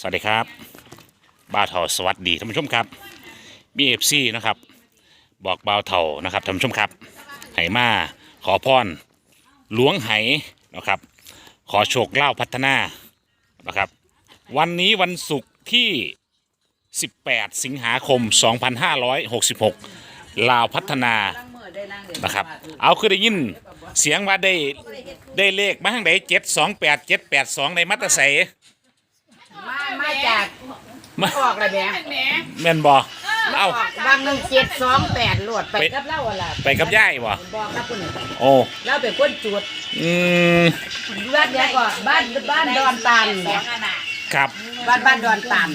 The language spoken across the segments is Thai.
สวัสดีครับบ่าวเถาสวัสดีท่านผู้ชมครับ BFC นะครับ บอกบ่าวเถานะครับท่านผู้ชมครับไหมาขอพรหลวงไหนะครับ ขอโชคเล่าพัฒนานะครับ วันนี้วันศุกร์ที่ 18 สิงหาคม 2566 ลาวพัฒนานะครับ เอาคือได้ยินเสียงว่าได้ได้เลขมาทางไหนเจ็ดสองแปดเจ็ดแปดสองในมัตตใส มามาจากมาออกเลยแหม่แม่นบอเอ้าออกบางหนึ่งเจ็ดสองแปดโหลดไปไป กับเล่าอะไรไปกับย่ายบ่บอกครับคุณโอ้เล่าเป็นคนจุดอืมบ้านเนี้ยก็บ้านบ้านดอนตันเนี่ยครับบ้านบ้านดอนตัน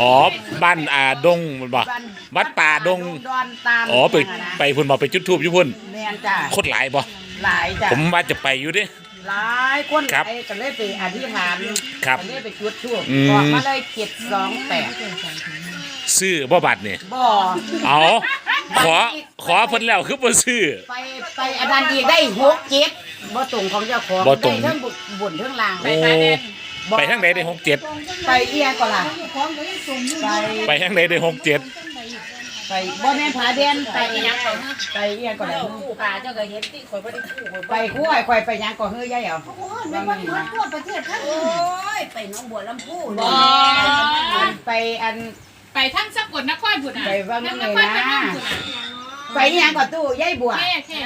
อ๋อบ้านอ่าดงมันบ่บ้านวัดป่าดง ดอนตันอ๋อไปไปพุ่นบ่ไปจุดทูบอยู่พุ่นแมนจ้ะโคตรหลายบ่หลายจ้ะผมว่าจะไปอยู่เดิ หลายคนครับไปก็เลยไปอธิษฐานครับก็เลยไปจุดทูบอืม บอกมาเลยเจ็ดสองแปดซื้อบ่บัตรนี่บ่เอาขอขอเพิ่นแล้วคือบ่ซื้อ ไปไปอันนั้นอีกได้หกเจ็ดบ่ตรงของเจ้าของบ่ตรง ได้ทั้งบุญบุญทั้งลางโอ้ไปทางไหนได้หกเจ็ดไปเอียก็ล่ะไปไปทางไหนได้หกเจ็ด ไปบ่แม่นผาเดียนไปอีหยังก็ไปเอียก็ได้ผู้ขาเจ้าก็เห็นที่ข่อยบ่ได้ผู้ข่อยไปคู่ไอ้ข่อยไปหยังก็เฮ้ยยายเอาว่ามันนี่นะโอ้ยไปหน้องบัวลำพูบ่เลยไปอันไปทั้งสกลนครพุ่นน่ะไปว่ามันทั้งเลนยครนะพนมพุ่นน่ะไปอีหยังก็ตู้ยายบัว แค่แค่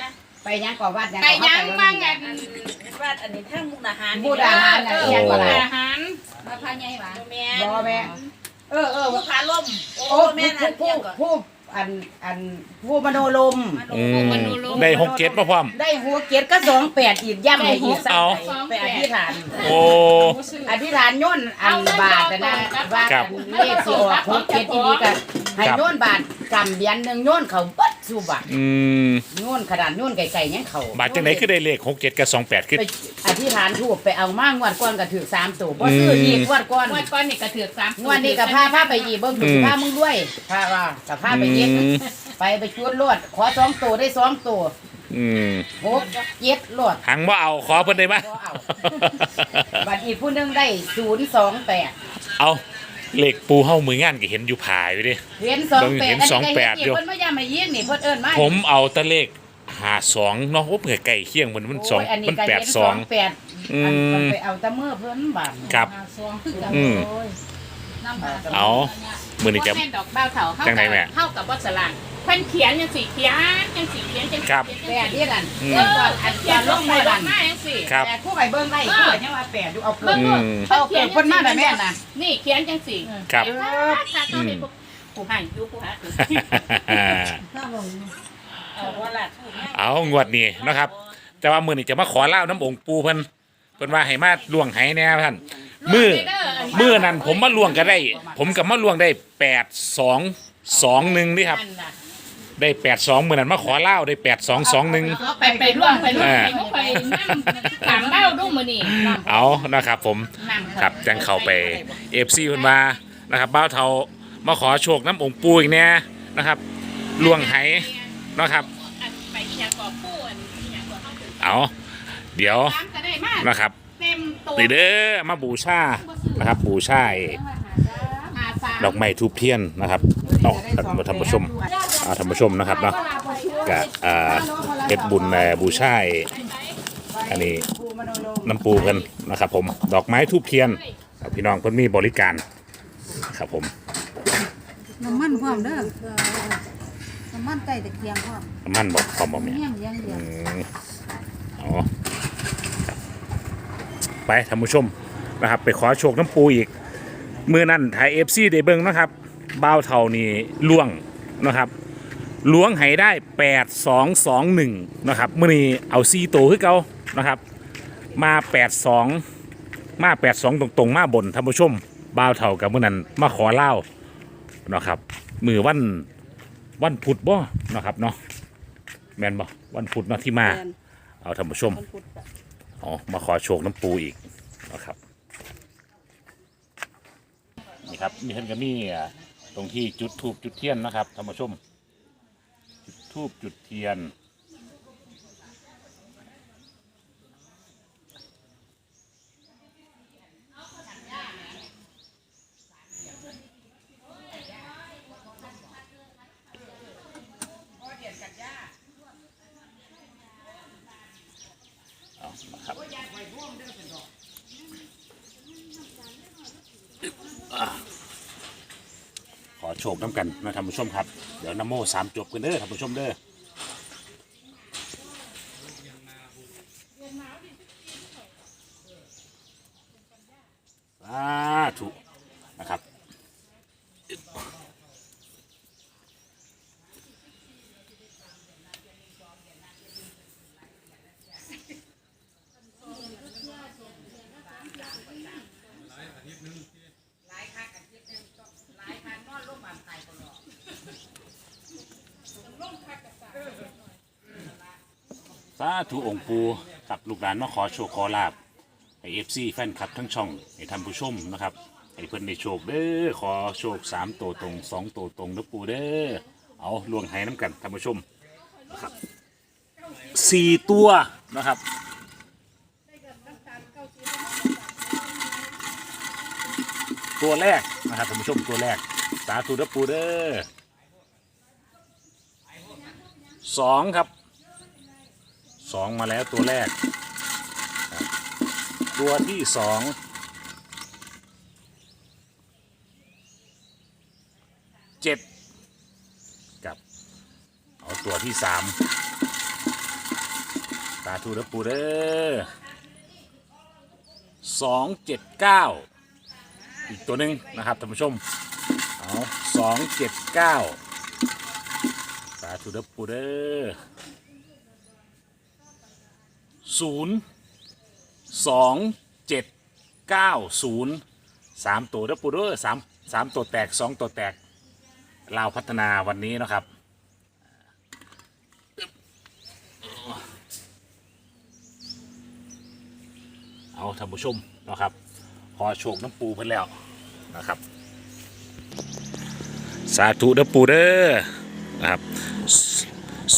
ไปหยังก็วัดหยังไปก็ยังบ้างไงวัดอันนี้ทั้งมุกดาหารบูดาหารน่ะอีหยังก็ล่ะอาหารมาพาใหญ่หวานแม่บ่แม่ เออเออผู้ขาล่มโอ้โอ้แม่ผู้นั่นผู้เที่ยงก่อนผู้อันอันผู้มโนลมอืมได้หกเจ็ดมาพร้อม ได้หัวเกียรติก็สองแปดอีกย่ำให้อีกสักเอา ไปอธิษฐาน โอ้ อธิษฐานโย่นอันบาทนะนะว่าครับ เลขสิออกหกเจ็ดอีนี้กัน ให้ครับโย่นบาทกำเบียนหนึ่งโย่นเขาเบัดสู่บาทอืมโย่นขนาดโย่นไก่ๆยังเขาบาทจังไหนคือได้เลขหกเจ็ดกับสองแปดคือไปอธิษฐานถูกไปเอามางวดก้อนก็ถือสามตัวบ่ซื้ออีกงวดก้อนงวดก้อนนี่กระเถือกสามงวดนี้กับผ้าผ้าไปอีกเบิ่งถึงผ้ามึงด้วยผ้าว่ากับผ้าไปเย็ดอืมไปไปชวนรวดขอสองตัวได้สองตัวอืมหกเจ็ดรวด หังว่าเอาขอเพิ่นได้ไหมบ่เอา บัดอีกผู้หนึงได้ศูนย์สองแปดเอา เหล็กปูเฮ้ามืองานก็เห็นอยู่ผาอยู่ดิ เห็นสองแปดเห็น28อยู่เพิ่นมายามมายิงนี่เพิ่นเอิ้นมาผมเอาแตะเลขหาสองเนาะโอ้เผื่อไก่เคียงมันมันสองโยนนี้มันก็แปเห็ดนสอง แปดอืมอันมันไปเอาแตะเมื่อเพิ่นบาดครับสองคือกันอืม โอ้ยน้ำหาเอามือนี่จะ บ่แม่นดอกบ้าวเถาเข้าจังไหนแม่เข้ากับวัดสลางเพิ่นเขียนจังสี่เขียนจังสี่เขียนจังสี่ครับ เขียนแปดนี่นั่นอืม เอออันเขียนลงไปลงมาจังสี่ครับ แปดผู้ไปเบิ่งได้ผู้ยังว่าแปดอยู่เอาเปลืเบิ่อกงอืลูกมเอาเปลือกเพิ่นมาได้แม่น่ะ นี่เขียนจังสี่ครับ เออถ้าต้องเป็นผู้ให้อยู่ผู้หาเอาว่าล่ะถูกแม่เอางวดนี้นะครับ แต่ว่ามือนี่จะมาขอเล่าน้ำองค์ปูเพิ่นเพิ่นว่าให้มาล่วงไหแน่ท่านมือมือนั้นผมมาล่วงก็ได้ ผมกับมาล่วงได้แปดสองสองหนึ่งนี่ครับ นั่นน่ะ ได้แปดสองมือนั้นมาขอเล่าได้แปดสองสองหนึ่ง ไปไปร่วมไปร่วมอ่า ไปร่วมไปนั่งถามเบ้าดูมื้อนี้เอานะครับ ผมนั่งครับจังเข้าไปเอฟซีเพิ่นมานะครับบ้าวเทามาขอโชคน้ำองค์ปูอีกแน่นะครับล่วงไหนะครับไปอีหยังก่อผู้อันอีหยังก่อเข้าถึงเอาเดี๋ยวตามก็ได้มากนะครับเต็มตัวตีเด้อมาบูชานะครับบูชาไอ้หาสามดอกไม้ทูบเทียนนะครับ เอาท่านท่านผู้ชมเอาท่านผู้ชมนะครับเนาะกับอ่าเฮ็ดบุญในบูชาไอ้อันนี้ผู้มโนโลมน้ำปูกันนะครับผมดอกไม้ทูบเทียนครับพี่น้องเพิ่นมีบริการครับผมน้ำมันพร้อมเด้อน้ำมันไก่ตะเกียงพร้อมน้ำมันบอกพร้อมบอกเนี่ยเมี่ยงอยังเดียวอืมอ๋อครับไปท่านผู้ชมนะครับ ไปขอโชคน้ำปูอีกมือนั่นถ่ายเอฟซีได้เบิ่งนะครับ บ้าวเท่านี่ล่วงนะครับล้วงให้ได้แปดสองสองหนึ่งนะครับมื่อนี้เอาซีโตวคือเก่านะครับ มาแปดสองมาแปดสองตรงๆ มาบนท่านผู้ชมบ้าวเท่ากับมื่อนั้นมาขอเล่านะครับมือวันวันพุธบ่นะครับเนาะแมนบ่วันพุธเนาะที่มา เอาท่านผู้ชมอ๋อมาขอโชคน้ำปูอีกนะครับนี่ครับมีท่านก็มีอ่า ตรงที่จุดทูบจุดเทียนนะครับท่านผู้ชมจุดทูบจุดเทียน โชคน้ำกันนะท่านผู้ชมครับ เดี๋ยวน้ำโมสามจบกันเด้อท่านผู้ชมเด้อสาธุนะครับ สาธุองค์ปูกับลูกหลานมาขอโชคขอลาบให้เอฟซีแฟนคลับทั้งช่องให้ท่านผู้ชมนะครับให้เพิ่นได้โชคเด้อขอโชคสามตัวตรงสองตัวตรงนะปูเด้อเอาลวงให้น้ำกันท่านผู้ชมนะครับสี่ตัวนะครับตัวแรกนะครับท่านผู้ชมตัวแรก สาธุนะปูเด้อสองครับ สองมาแล้วตัวแรก ตัวที่สองเจ็ดกับ เอาตัวที่สามตาทูระปูเดอร์สองเจ็ดเก้าอีกตัวหนึ่งนะครับท่านผู้ชม เอาสองเจ็ดเก้าตาทูระปูเดอร์ ศูนย์สองเจ็ดเก้าศูนย์สามตัวเด้อปูเด้อสามสามตัวแตกสองตัวแตกลาวพัฒนาวันนี้นะครับเอาท่านผู้ชมนะครับขอโชคน้ำปูเพิ่นแล้วนะครับ สาธุเด้อปูเด้อนะครับ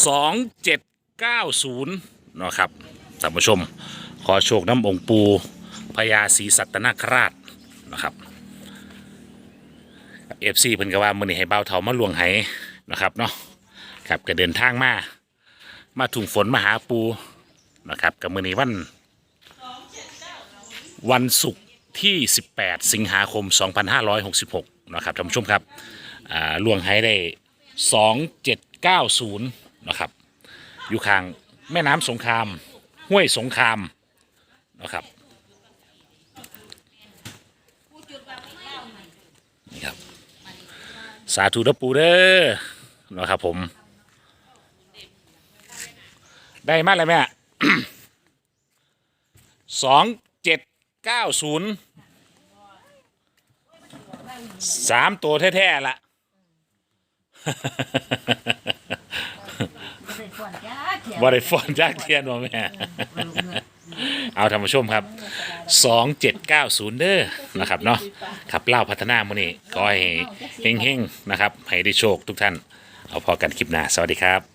สองเจ็ดเก้าศูนย์นะครับ ท่านผู้ชม ขอโชคน้ำองค์ปูพญาศรีสัตนคราชนะครับเอฟซีเพิ่นก็ว่ามื้อนี้ให้เบาวเฒ่ามาลวงไหนะครับเนาะครับก็เดินทางมา มาถุงฝนมาหาปูนะครับกับมื้อนี้วัน วันศุกร์ที่ 18 สิงหาคม 2566 นะครับท่านผู้ชมครับอ่าลวงไหได้ 2790 นะครับ อยู่ข้างแม่น้ำสงคราม ห้วยสงครามนะครับนี่ครับ สาธุนะปูเด้อนะครับผม ได้มาเลยแม่สองเจ็ดเก้าศูนย์สามตัวแท้ๆละ ว่าได้ฟอนจากเทียนมาแม่ เอาท่านผู้ชมครับ 2790 เด้อนะครับเนาะขับเล่าพัฒนาโมอนี่ก็ให้เฮงๆนะครับ ให้ได้โชคทุกท่าน เอาพอกันคลิปหน้า สวัสดีครับ